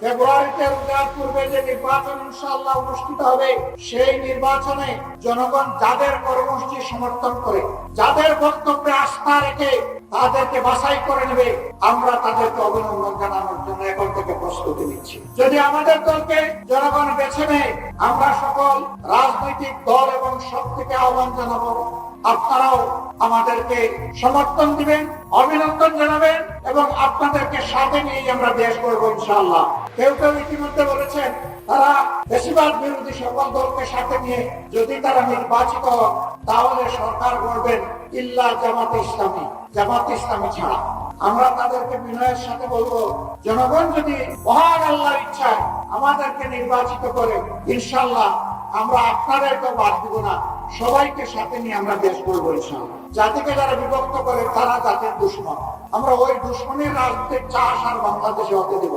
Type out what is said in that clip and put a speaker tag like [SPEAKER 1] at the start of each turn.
[SPEAKER 1] ফেব্রুয়ারিতে পূর্বে যে নির্বাচন অনুষ্ঠিত হবে, সেই নির্বাচনে জনগণ যাদের কর্মসূচি সমর্থন করে, যাদের বক্তব্যে আস্থা রেখে তাদেরকে বাছাই করে নেবে, আমরা তাদেরকে অভিনন্দন জানানোর জন্য এখন থেকে প্রস্তুতি নিচ্ছি। যদি আমাদের দলকে জনগণ বেছে নেয়, আমরা সকল রাজনৈতিক দল এবং শক্তিকে আহ্বান জানাব। আপনারাও আমাদেরকে সমর্থন দিবেন, অভিনন্দন জানাবেন এবং আপনাদেরকে সাথে নিয়ে আমরা দেশ করব ইনশাআল্লাহ। কেউ কেউ ইতিমধ্যে বলেছেন, তারা বেশিরভাগ বিরোধী সকল দলকে সাথে নিয়ে যদি তারা নির্বাচিত হন, তাহলে সরকার করবেন ইল্লা জামাতে ইসলামী, জামাত ইসলামী ছাড়া। আমরা তাদেরকে বিনয়ের সাথে বলব, জনগণ যদি মহান আল্লাহর ইচ্ছায় আমাদেরকে নির্বাচিত করে ইনশাল্লাহ আমরা আপনাদেরকে বাদ দিব না। সবাইকে সাথে নিয়ে আমরা দেশ করব ইনশাল্লাহ জাতিকে যারা বিভক্ত করে, তারা জাতির দুশ্মন। আমরা ওই দুশ্মনের রাজনীতির চাষ আর বাংলাদেশে হতে দেব।